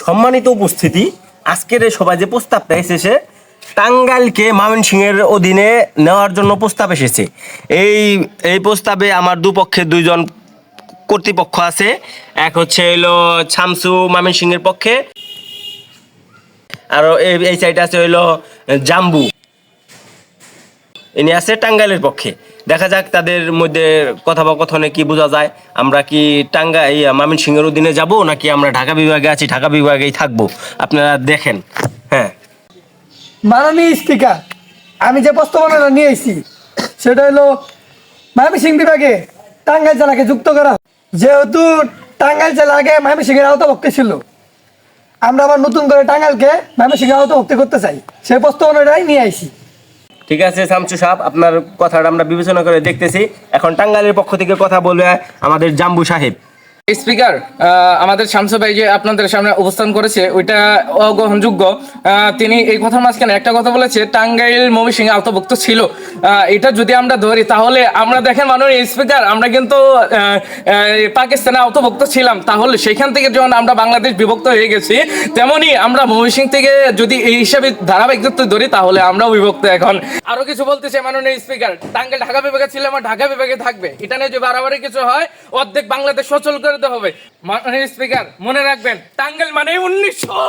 সম্মানিত উপস্থিতি, আজকের এই সভায় যে প্রস্তাবটা এসেছে, টাঙ্গাইলকে ময়মনসিংহের অধীনে নেওয়ার জন্য প্রস্তাব এসেছে। এই এই প্রস্তাবে আমার দুপক্ষে দুইজন কর্তৃপক্ষ আছে। এক হচ্ছে হইল শামসু ময়মনসিংহের পক্ষে, আর এই সাইডে আছে হইল জাম্বু। ইনি আছে টাঙ্গাইলের পক্ষে। দেখা যাক তাদের মধ্যে কথোপকথনে কি বোঝা যায়। আমরা কি টাঙ্গা এই মামিন সিংহের অধীনে যাব, নাকি আমরা ঢাকা বিভাগে আছি, ঢাকা বিভাগেই থাকব? আপনারা দেখেন। হ্যাঁ। মাননীয় স্পিকার, আমি যে প্রস্তাবনাটা নিয়ে এসেছি, সেটা হলো ময়মনসিংহ বিভাগে টাঙ্গাইল জেলাকে যুক্ত করা যেহেতু টাঙ্গাইল জেলা আগে ময়মনসিংহের আওতাভুক্ত ছিল, আমরা আবার নতুন করে টাঙ্গাইলকে ময়মনসিংহের আওতাভুক্ত করতে চাই। সেই প্রস্তাবনাটাই নিয়ে আইছি ঠিক আছে শামসু সাহেব, আপনার কথাটা আমরা বিবেচনা করে দেখতেছি। এখন টাঙ্গাইলের পক্ষ থেকে কথা বলবে আমাদের জাম্বু সাহেব। স্পিকার আমাদের শামসু ভাই যে আপনাদের সামনে অবস্থান করেছে, ওইটা অগ্রহণযোগ্য। তিনি এই কথার মাঝখানে একটা কথা বলেছে, টাঙ্গাইল মমি সিং আওতাভুক্ত ছিল। এটা যদি আমরা ধরি, তাহলে আমরা দেখেন মাননীয় স্পিকার, আমরা কিন্তু পাকিস্তানে আওতাভুক্ত ছিলাম। তাহলে সেখান থেকে যখন আমরা বাংলাদেশ বিভক্ত হয়ে গেছি, তেমনি আমরা মমি সিং থেকে যদি এই হিসাবে ধারাবাহিকত্ব ধরি, তাহলে আমরাও বিভক্ত এখন। আরও কিছু বলতে চাই মাননীয় স্পিকার, টাঙ্গাইল ঢাকা বিভাগে ছিল, আমার ঢাকা বিভাগে থাকবে। এটা নিয়ে যদি বাড়াবাড়ি কিছু হয়, অর্ধেক বাংলাদেশ সচল করে দিতে হবে। মাননীয় স্পিকার মনে রাখবেন টাঙ্গেল মানে উনিশশো।